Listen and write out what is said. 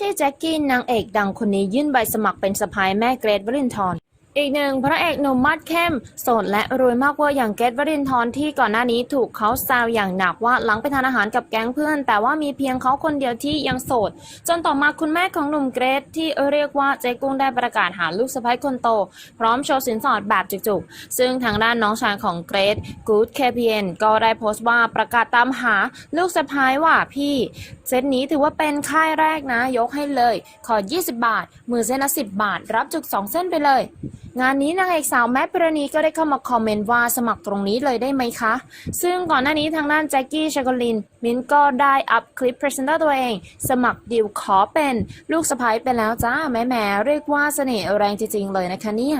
ใช่แจ็คกี้นางเอกดังคนนี้ยื่นใบสมัครเป็นสะพายแม่เกรทวรินทร์ อีกหนึ่งพระเอกหนุ่มมาดเข้มโสดและรวยมากเว่าอย่างเกรทวรินทร์ที่ก่อนหน้านี้ถูกเขาแซวอย่างหนักว่าหลังไปทานอาหารกับแก๊งเพื่อน แต่ว่ามีเพียงเขาคนเดียวที่ยังโสด จนต่อมาคุณแม่ของหนุ่มเกรทที่เรียกว่าเจ๊กุ้งได้ประกาศหาลูกสะใภ้คนโต พร้อมโชว์สินสอดแบบจุกๆ ซึ่งทางด้านน้องชายของเกรท Good KPN ก็ได้โพสต์ว่าประกาศตามหาลูกสะใภ้ว่าพี่เซตนี้ถือว่าเป็นค่ายแรกนะ ยกให้เลย ขอ 20 บาท มือเส้นละ10 บาท รับจุก 2 เส้นไปเลย งานนี้นางเอกสาวแมทปรณีก็ได้เข้ามาคอมเมนต์ว่าสมัครตรงนี้เลยได้ไหมคะ ซึ่งก่อนหน้านี้ทางด้านแจ็คกี้ชากลิน มินก็ได้อัพคลิปพรีเซนเตอร์ตัวเอง สมัครดิวขอเป็นลูกสะใภ้ไปแล้วจ้าแม่แม่เรียกว่าเสน่ห์แรงจริงๆเลยนะคะเนี่ย